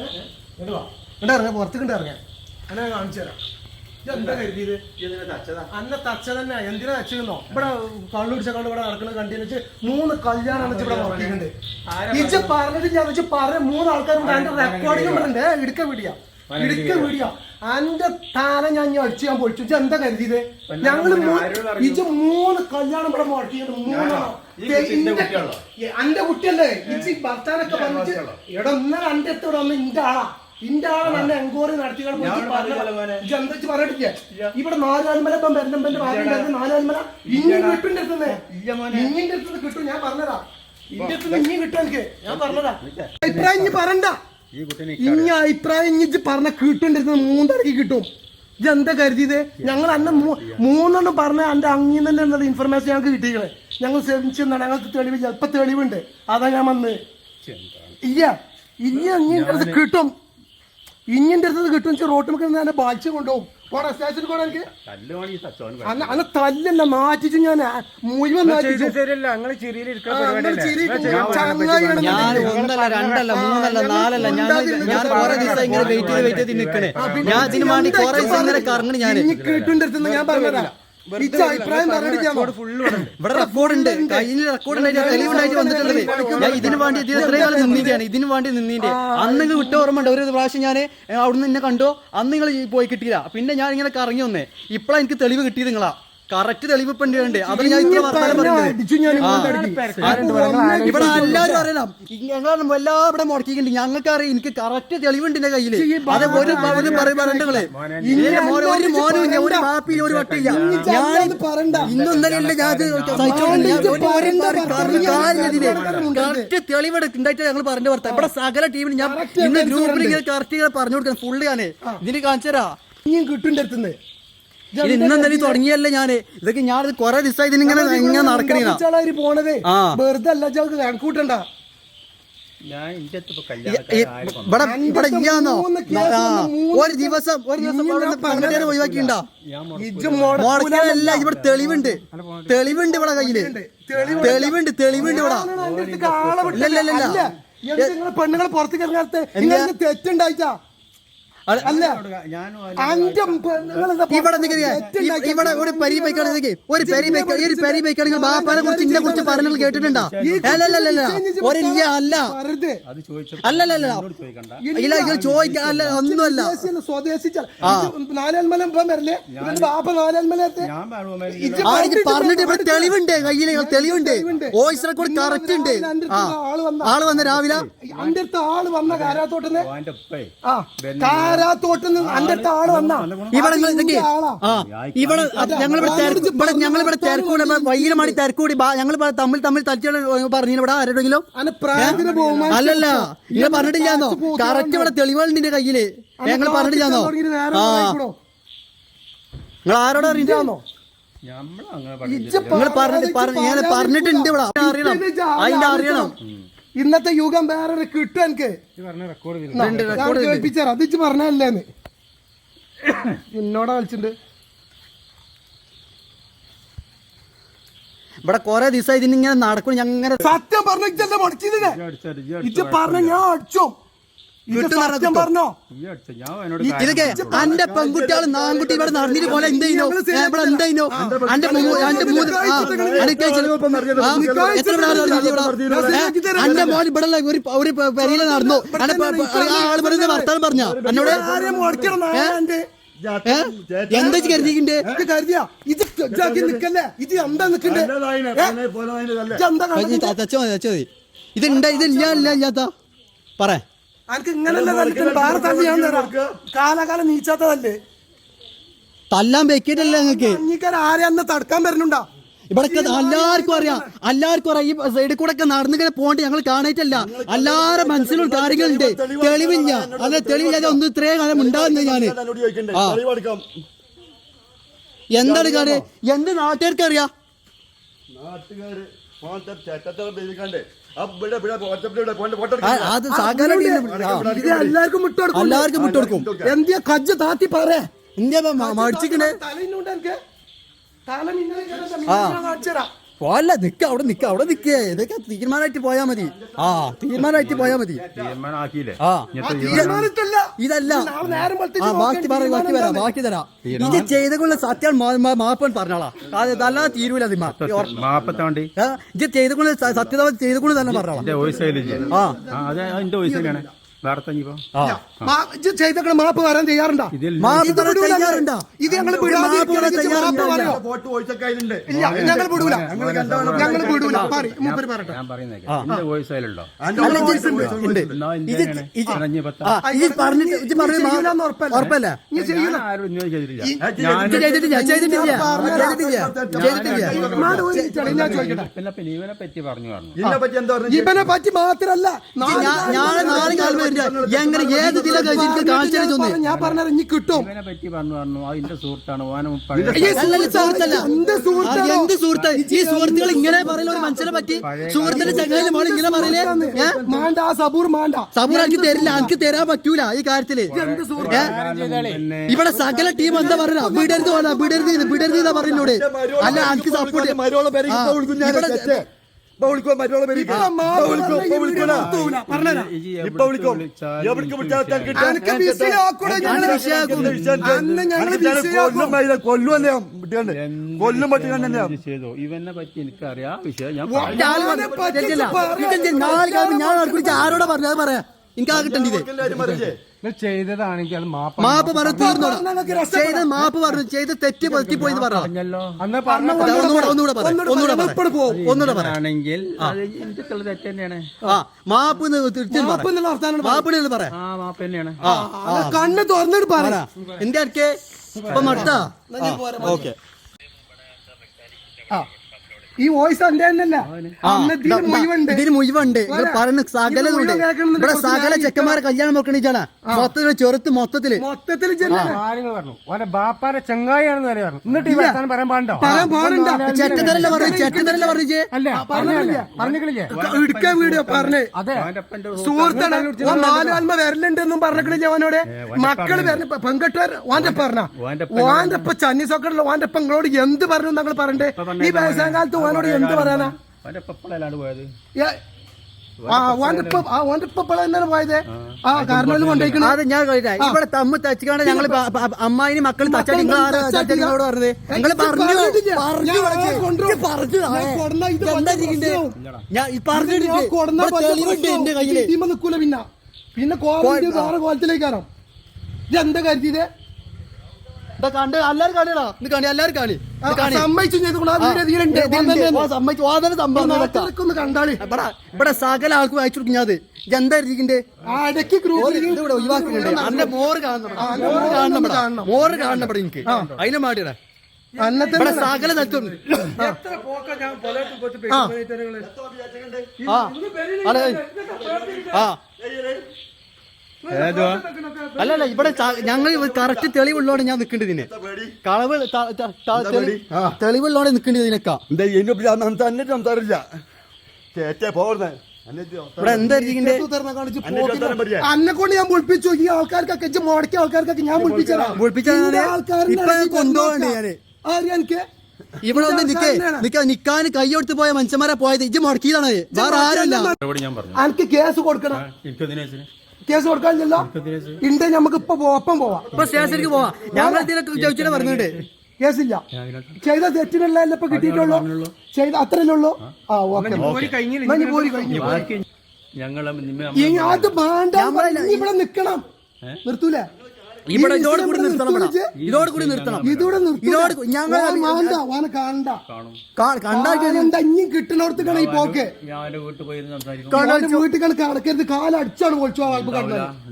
ഇങ്ങോട്ട് ഇറങ്ങാം പുറത്തേക്ക് ഇങ്ങോട്ട് ഇറങ്ങാം. എന്നെ ഞാൻ കാണിച്ചു തരാം. എന്താ കരുതിയത്? അന്ന തച്ച തന്നെ എന്തിനാ തച്ചോ ഇവിടെ കള്ളു പിടിച്ച കള്ളു ഇവിടെ നടക്കുന്നത് കണ്ടിന്ന് വെച്ച് മൂന്ന് കല്യാണം വെച്ച് ഇവിടെ നടത്തിയിട്ടുണ്ട് ഇജ്ജ് ഞാൻ വെച്ച് പറഞ്ഞ മൂന്ന് ആൾക്കാരും അതിന്റെ റെക്കോർഡിംഗ് ഇവിടെ ഉണ്ട് ഇടുക്ക വീഡിയോ ഇടുക്ക വീഡിയോ അന്റെ താര ഞാൻ അടിച്ചു ഞാൻ പൊളിച്ചു. ഇജ്ജ് എന്താ കരുതിയത്? ഞങ്ങൾ ഇജ്ജ് മൂന്ന് കല്യാണം ഇവിടെ മുടക്കിയിട്ടുണ്ട്. മൂന്നെണ്ണം അന്റെ കുട്ടിയല്ലേ? ഇജ്ജ് ഭർത്താനൊക്കെ പറഞ്ഞിട്ട് ഇവിടെ ഇന്നലെ അന്റെ അടുത്ത് ഇവിടെ വന്ന് ഇന്റെ ആളാ. ഇന്റെ ആളാണ് എന്നെ എൻക്വയറി നടത്തി ഇജ്ജ് എന്താ പറഞ്ഞിട്ടില്ല ഇവിടെ നാലാൽമല ഇപ്പം ഭാഗം നാലാൽമല ഇഞ്ഞി വീട്ടിന്റെ അടുത്തുനിന്ന്? ഇഞ്ഞിന്റെ അടുത്ത് കിട്ടും. ഞാൻ പറഞ്ഞതാ. ഇന്റെ അടുത്ത് ഇഞ്ഞി കിട്ടും എനിക്ക്. ഞാൻ പറഞ്ഞതാ. അഭിപ്രായം ഇഞ്ഞി പറയണ്ട. ഇഞ്ഞ അഭിപ്രായം ഇനി പറഞ്ഞ കിട്ടും അടുത്ത് മൂന്നരക്ക് കിട്ടും. ഇതെന്താ എന്താ കരുതിയത്? ഞങ്ങൾ അന്ന് മൂന്നെണ്ണം പറഞ്ഞ എന്റെ അങ്ങിൽ തന്നെ എന്നുള്ള ഇൻഫർമേഷൻ ഞങ്ങൾക്ക് കിട്ടിയത് ഞങ്ങൾ ശ്രമിച്ചെന്നാണ് ഞങ്ങൾക്ക് തെളിവ് ചിലപ്പോ തെളിവുണ്ട്. അതാ ഞാൻ വന്ന്. ഇല്ല. ഇനി അങ്ങനെ അടുത്ത് കിട്ടും. ഇഞ്ഞിന്റെ അടുത്ത് കിട്ടും റോട്ടിൽ ഞാൻ ബാധിച്ചു കൊണ്ടുപോകും. പോടാ സ്റ്റേഷനിൽ കൂടെ എനിക്ക്. അന്ന് അന്ന് തല്ലല്ല നാറ്റിച്ചു ഞാൻ മുഴുവൻ നാറ്റിച്ചു ശരിയല്ല ഞങ്ങൾ ഞാൻ ഒന്നല്ല രണ്ടല്ല മൂന്നല്ല നാലല്ല ഞാൻ ഞാൻ കുറെ ദിവസം ഇങ്ങനെ വെയിറ്റ് ചെയ്ത് വെയിറ്റ് ചെയ്ത് നിക്കണേ ഞാൻ ഇതിന് വേണ്ടി കുറെ ദിവസം ഇങ്ങനെ കറങ്ങണ ഞാൻ ഇനി കിട്ടും അടുത്ത് ഞാൻ പറഞ്ഞതാ ഇതിന് വേണ്ടി ഇത്രയും കാലം നിന്നിട്ടാണ് ഇതിന് വേണ്ടി നിന്നിന്റെ അന്ന് നിങ്ങൾ വിട്ട ഓർമ്മ ഉണ്ട്. ഒരു പ്രാവശ്യം ഞാൻ അവിടുന്ന് എന്നെ കണ്ടോ. അന്ന് നിങ്ങൾ പോയി കിട്ടിയില്ല. പിന്നെ ഞാൻ ഇങ്ങനെ കറങ്ങി വന്നേ. ഇപ്പഴാ എനിക്ക് തെളിവ് കിട്ടിയത് നിങ്ങളാ. കറക്റ്റ് തെളിവ് ഇപ്പൊ ഉണ്ട് അത് ഞാൻ ഇത്ര വർത്താനം പറഞ്ഞത് ഇവിടെ എല്ലാവരും അറിയണം. ഞങ്ങളാണ് എല്ലാം ഇവിടെ മുടക്കിയിട്ടുണ്ട്. ഞങ്ങൾക്ക് അറിയാം എനിക്ക് കറക്റ്റ് തെളിവുണ്ട് എന്റെ കയ്യിൽ. അത് ഒരു പവനും പറയുമ്പോഴേ ഒരു മോനും ഇല്ല, ഒരു മാപ്പില്ല ഒരു വട്ടില്ല. ഇന്നും ഇന്നലെയല്ല ഞാൻ. കറക്റ്റ് തെളിവ് ഉണ്ടായിട്ട് ഞങ്ങൾ പറഞ്ഞു വർത്താം. ഇവിടെ സകല ടീമിന് ഞാൻ ഇന്ന് ഗ്രൂപ്പിൽ ഇങ്ങനെ കറക്റ്റ് പറഞ്ഞു കൊടുക്കാൻ ഫുള്ള് ഞാൻ. ഇതിന് കാണിച്ചരാ ഇനിയും കിട്ടും അടുത്തുനിന്ന്. ഇത് ഇന്നും ഇന്നലെ തുടങ്ങിയല്ലേ ഞാൻ. ഇതൊക്കെ ഞാൻ കുറെ ദിവസമായി ഇതിനിങ്ങനെ ഇങ്ങനെ നടക്കണീനാ നടക്കണേ പോണത്. ആ. വെറുതെ അല്ല കണക്കൂട്ടണ്ട ഞാൻ ഇന്റെ അടുത്ത് ഇപ്പൊ ഈ- ഈ- ഇവിടെ ഇവിടെ ഇല്ലാന്നോ മൂന്ന് കേസ് ആ, വന്ന് മൂന്ന് ഒരു ദിവസം ഒരു ദിവസം പങ്കെടുക്കാൻ ഒഴിവാക്കിണ്ടല്ല ഇജ്ജ് മുടക്കല്ല ഇവിടെ തെളിവുണ്ട്. തെളിവുണ്ട് ഇവിടെ കയ്യിൽ. തെളിവുണ്ട് തെളിവുണ്ട്. ഇവിടെ. ഇല്ല, ഇല്ല. നിങ്ങളെ പെണ്ണുങ്ങളെ പുറത്തേക്ക് ഇറങ്ങാത്ത നിങ്ങൾ തെറ്റുണ്ടായിട്ടാ? അല്ല ഇവിടെ ഇവിടെ ഒരു പരി ബൈക്കാണെങ്കിൽ ഒരു പരി ബൈക്ക് ഒരു പരി ബൈക്കാണെങ്കിൽ ബാപ്പാനെ കുറിച്ച് ഇതിനെ കുറിച്ച് പറഞ്ഞത് കേട്ടിട്ടുണ്ടോ അല്ലല്ലല്ല അല്ല അല്ല ഒരു ഇല്ല ഇത് ചോദിക്കാൻ അല്ല ഒന്നുമല്ല ആ പറഞ്ഞിട്ട് ഇവിടെ തെളിവുണ്ട് കയ്യിൽ തെളിവുണ്ട് വോയിസ് റെക്കോർഡ് കറക്റ്റ് ഉണ്ട് ആൾ വന്ന ആൾ വന്ന രാവിലെ ആൾ വന്ന കാരാത്തോട്ടിന്ന് അവന്റെ ഉപ്പേ ആ കാരാത്തോട്ടിന്ന് അന്റെ ആൾ വന്ന ഇവിടെ ആളാ? ആ ഇവിടെ തിരക്ക് ഇവിടെ തിരക്കൂടെ വൈകിട്ട് മണി തിരക്കൂടി. ഞങ്ങൾ തമ്മിൽ തമ്മിൽ തലച്ചു പറഞ്ഞു ഇവിടെ ആരുടെങ്കിലും? അല്ലല്ല ഇത് പറഞ്ഞിട്ടില്ലാന്നോ? കറക്റ്റ് ഇവിടെ തെളിവുകളുണ്ട് എന്റെ കയ്യിൽ. ഞങ്ങൾ പറഞ്ഞിട്ടില്ലാന്നോ ആ. നിങ്ങൾ ആരോടാ അറിയില്ലാന്നോ നിങ്ങൾ പറഞ്ഞിട്ട് പറഞ്ഞ ഞാൻ പറഞ്ഞിട്ടുണ്ട് ഇവിടെ. അറിയണം. അതിന്റെ അറിയണം. ഇന്നത്തെ യുഗം വേറെ കിട്ടും എനിക്ക്. പറഞ്ഞ റെക്കോർഡ് ഉണ്ട്, ഞാൻ record ഉണ്ട്. കേൾപ്പിച്ചാ അത് പറഞ്ഞല്ലേന്ന് എന്നോടാ കളിച്ചിട്ടുണ്ട് ഇവിടെ കൊറേ ദിവസം ഇതിനിങ്ങനെ നടക്കും ഞങ്ങനെ സത്യം പറഞ്ഞു പറഞ്ഞ ഞാൻ അടിച്ചോ. സത്യം. പറഞ്ഞോ? ഇതൊക്കെ അന്റെ പെൺകുട്ടികൾ നാൻകുട്ടി ഇവിടെ നടന്നിട്ട് പോലെ എന്തോ ഇവിടെ എന്തോ അന്റെ മൂ- അന്റെ മൂന്ന് എത്ര അന്റെ മോൻ ഇവിടെ ഒരു ഒരു പെരിയില നടന്നു. ആൾ പറഞ്ഞ വർത്താനം പറഞ്ഞ? എന്നോട്? എന്താ ഇജ്ജ് കരുതിക്കിണ്ട് ഇത് കരുതിയാ? ഇത് ഇജ്ജാക്കി നിക്കല്ലേ? ഇത് എന്താ നിക്കണ്ടേ? തച്ചോ തച്ചോ. ഇത് ഇണ്ട ഇത് ഇല്ല ഇല്ല ഇല്ലാത്ത പറ. അനക്ക് ഇങ്ങനല്ല വേറെ ഞാൻ തരാം കാലാകാലം നീച്ചാത്തതല്ലേ? തല്ലാൻ വെക്കിയിട്ടല്ല നിങ്ങൾക്ക്. അഞ്ഞിക്കാർ ആരെ അന്ന് തടുക്കാൻ വരുന്നുണ്ടാ? ഇവിടെ എല്ലാവർക്കും അറിയാം. എല്ലാവർക്കും അറിയാം. ഈ സൈഡിൽ കൂടെ ഒക്കെ നടന്നിങ്ങനെ പോകണ്ട ഞങ്ങൾ കാണായിട്ടല്ല എല്ലാവരുടെ മനസ്സിലും കാര്യങ്ങളുണ്ട്. തെളിവില്ല. അല്ല തെളിവില്ലാതെ ഒന്നും ഇത്രയും കാലം ഉണ്ടാകുന്നത് ഞാൻ. ആ. എന്താണ് കാര്യം? എന്ത് നാട്ടുകാർക്ക് അറിയാം ആ, അത്. ഇത് എല്ലാവർക്കും വിട്ടുകൊടുക്കും എല്ലാവർക്കും വിട്ടുകൊടുക്കും എന്തിയാ കജ്ജ് താത്തി പറ ഇന്ത്യ മടിച്ചിക്കണേ? തല തല നിന്നെ കാണിച്ചുതരാം. പോല്ല നിക്ക അവിടെ നിക്ക അവിടെ നിക്കേ. ഇതൊക്കെ തീരുമാനമായിട്ട് പോയാ മതി. ആ തീരുമാനമായിട്ട് പോയാ മതി. ആ. ഇതല്ല. നാളെ നേരം വെളുത്തിട്ട് ആ ബാക്കി പറ ബാക്കി വരാം ബാക്കി തരാം. ഇത് ചെയ്തുകൊള്ള സത്യം മാപ്പൻ പറഞ്ഞോളാം. അത് തീരുവില്ല തീരൂല അതിമ്മ. മാപ്പത്താണ്ടി ഇത് ചെയ്തുകൊണ്ട് സത്യത ചെയ്തുകൊണ്ട് തന്നെ പറഞ്ഞോളാം. ആ. വേറെ തന്നിപ്പോ ചെയ്തേക്കണ മാപ്പ് വരാൻ തയ്യാറുണ്ടോ. മാപ്പ് ഇത് ഞങ്ങൾ വോയിസൊക്കെ അതിലുണ്ട് ഇല്ല ഞങ്ങൾ വിടൂല. ഞങ്ങൾ വിടൂല. മാറി മൂപ്പര് പറയട്ടെ. ഞാൻ പറയുന്നേക്കെ. എന്റെ വോയിസ് അതിലുണ്ടോ ഇവനെ പറ്റി പറഞ്ഞു പറഞ്ഞു. ഇതിനെ പറ്റി എന്താ പറഞ്ഞു ഇവനെ പറ്റി മാത്രല്ല. ഞാൻ നാളെ കാലം വരുന്നുണ്ട് എങ്ങനെ ഏത് ഇതിലെ എനിക്ക് കാണിച്ചു തന്നെ ഞാൻ പറഞ്ഞത് ഇനി കിട്ടും. ഇവനെ പറ്റി പറഞ്ഞു പറഞ്ഞു അതിന്റെ സുഹൃത്താണ് ഓനും ഈ അല്ലല്ല, സുഹൃത്തല്ല. എന്ത് അത് സുഹൃത്താണോ? എന്ത് സുഹൃത്ത്? ഈ സുഹൃത്തുക്കൾ ഇങ്ങനെ പറയുന്ന ഒരു മനുഷ്യനെ പറ്റി സുഹൃത്തിന്റെ ചങ്ങായിന്റെ മോൾ ഇങ്ങനെ പറയലേ ഏ? മാണ്ട ആ സബൂർ മാണ്ട. സബൂർ എനിക്ക് തരില്ല എനിക്ക് തരാൻ പറ്റൂല ഈ കാര്യത്തിൽ. ഇവിടെ സകല ടീം എന്താ പറയുക വിടരുത് വിടരുത് വിടരുത് പറയുന്നോട് അല്ല എനിക്ക് സപ്പോർട്ട് ഇവിടെ-. ഇപ്പൊ വിളിക്കും പേര് വിളിക്കും ഇപ്പൊ വിളിക്കും എവിടേക്ക് വിളിച്ചാൽ. കൊല്ലും ഇവനെ പറ്റി എനിക്കറിയാം വിഷയം ഞാൻ ആരോടാ പറഞ്ഞത് പറയാം എനിക്ക് ആ കിട്ടണ്ടത് ചെയ്തതാണെങ്കിൽ അത് മാപ്പ് മാപ്പ് പറഞ്ഞു ഞങ്ങൾക്ക് മാപ്പ് പറഞ്ഞു ചെയ്ത തെറ്റ് പറ്റിപ്പോയി എന്ന് പറഞ്ഞല്ലോ. ഒന്നുകൂടെ ഒന്നുകൂടെ പറ ഒന്നുകൂടെ പറ ഇപ്പോൾ പറ ആണെങ്കിൽ അത് തെറ്റ് തന്നെയാണ്. ആ മാപ്പ് മാപ്പിന് പറയാം. ആ മാപ്പ് തന്നെയാണ്. കണ്ണ് തുറന്നിട്ട് പറ. എന്റെ അടുക്കെ ഇപ്പൊ മട്ടാ ഓക്കെ. ആ. ഈ വോയിസ് അന്റെ തന്നെയല്ല. അന്ന് ഇതിൽ മുഴുവുണ്ട്. ഇതിന് മുഴുവുണ്ട്. നിങ്ങൾ പറയുന്ന ഇവിടെ സകല ചെക്കന്മാരെ കല്യാണം നോക്കണിച്ചാണ് മൊത്തത്തിൽ ചെറുത്ത് മൊത്തത്തിൽ. മൊത്തത്തിൽ പറഞ്ഞു. ഓന്റെ ബാപ്പാരെ ചെങ്ങായിയാണെന്ന് വരെ പറഞ്ഞു. എന്നിട്ട് ഈ വർത്താനം പറയാൻ പാടുണ്ടോ? പറയാൻ പാടുണ്ടോ. ചെക്കത്തരല്ല പറഞ്ഞു? ചെക്കത്തരല്ല പറഞ്ഞു? അല്ല പറഞ്ഞില്ലേ ഇടുക്ക വീഡിയോ പറഞ്ഞേ. അതെ. അവന്റെ അപ്പന്റെ ഒരു സുഹൃത്താണ്. ഓൻ നാല് ആൽമ വരലുണ്ടെന്നും പറഞ്ഞിട്ടില്ല അവനോട്? മക്കൾ വരണ പെൺകെട്ടുകാർ ഓന്റെ പറഞ്ഞ. ഓന്റെ ഇപ്പൊ ചന്നി സോക്കറിൽ ഓന്റെ ഇപ്പൊ നിങ്ങളോട് എന്ത് പറഞ്ഞു ഞങ്ങൾ പറഞ്ഞേ ഈ വ്യവസായ കാലത്ത് ഓനോട് എന്ത് പറയാനാ? അത് ഞാൻ ഇവിടെ തമ്മ് തച്ചിക്കാണ് ഞങ്ങൾ അമ്മായിന് മക്കൾ തച്ചോട് പറഞ്ഞത്? നിങ്ങൾ പറഞ്ഞു പിന്നെ. കോലത്തിലേക്കാണോ? ഇത് എന്താ കരുതിയത്? ഇതാ കണ്ട് എല്ലാരും കാണിയടാ ഇത് കാണി എല്ലാരും കാണി ഇവിടെ സകല ആൾക്കും അയച്ചു കൊടുക്കും ഞാൻ ഇതെന്താ ഇരിക്കണ്ടേ? ഒഴിവാക്കുന്നുണ്ട്. അന്റെ മോറ് കാണണം മോറ് കാണണം എനിക്ക്. അതിനെ മാറ്റിയടാ. അന്നത്തെ സകല സ്ഥലത്തുണ്ട് ആ. ആ. അല്ലല്ല ഇവിടെ ഞങ്ങൾ കറക്റ്റ് തെളിവുള്ളോടെ ഞാൻ നിൽക്കേണ്ടത് ഇതിന്. കളവ് തെളിവുള്ളോടെ നിൽക്കേണ്ടത് ഇതിനൊക്കെ. സംസാരില്ല ചേച്ചേ പോർന്നെ അന്നെ കൊണ്ട് ഞാൻ മുൾപ്പിച്ചു ഈ ആൾക്കാർക്കൊക്കെ മുടക്കിയ ആൾക്കാർക്കൊക്കെ ഞാൻ എനിക്ക്? ഇവിടെ വന്ന് നിക്കേ. നിക്ക നിക്കാൻ കൈയെടുത്ത് പോയ മനുഷ്യന്മാരെ പോയത്. ഇജ്ജ് മുടക്കിയതാണ്. വേറെ ആരല്ല ഞാൻ പറഞ്ഞു. എനിക്ക് കേസ് കൊടുക്കണം? കേസ് കൊടുക്കാനില്ലല്ലോ. ഉണ്ട് നമുക്ക് ഇപ്പൊ ഒപ്പം പോവാം. ഇപ്പൊ സ്റ്റേഷനിലേക്ക് പോവാ. ഞങ്ങൾ ഇതിലൊക്കെ ചോദിച്ചിട്ട് പറഞ്ഞിട്ട്? കേസില്ല. ചെയ്ത തെറ്റിനല്ല ഇപ്പൊ കിട്ടിയിട്ടുള്ളൂ? ചെയ്ത അത്രയല്ലേ ഉള്ളൂ? ആ. ഓക്കെ. ഞങ്ങൾ അത് വേണ്ട. ഇവിടെ നിക്കണം നിർത്തൂലേ? ഇവിടെ ഇതോട് കൂടി നിർത്തണം. ഇതോട് കൂടി നിർത്തണം ഇതോടെ. ഇതോട് ഞങ്ങൾ കണ്ടാ ഇനിയും കിട്ടണോടത്തേക്കാണ് ഈ പോക്ക്? വീട്ടിൽ അടക്കരുത് കാലടിച്ചാണ് പൊളിച്ചു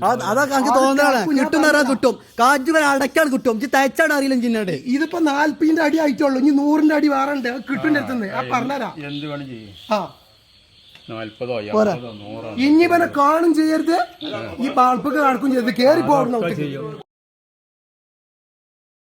അത് അതൊക്കെ എനിക്ക് തോന്നുന്നതാണ് കിട്ടുന്നവരാ കിട്ടും. കാറ്റുകൾ അടക്കാണ് കിട്ടും. ഇജ്ജ് തയ്ച്ചാണ് അറിയില്ല ചിന്നോട് ഇതിപ്പോ നാല്പതിന്റെ അടി ആയിട്ടുള്ളൂ. ഇനി നൂറിന്റെ അടി വേറെ ഉണ്ട്. കിട്ടുന്ന അടുത്തുനിന്ന്. ആ പറഞ്ഞരാ എന്ത് വേണം ചെയ്യും. ആ. ഇനി ഇവനെ കാണും ചെയ്യരുത്. ഈ പാൾപ്പൊക്കെ കാണിക്കും ചെയ്യരുത്. കേറി പോകണം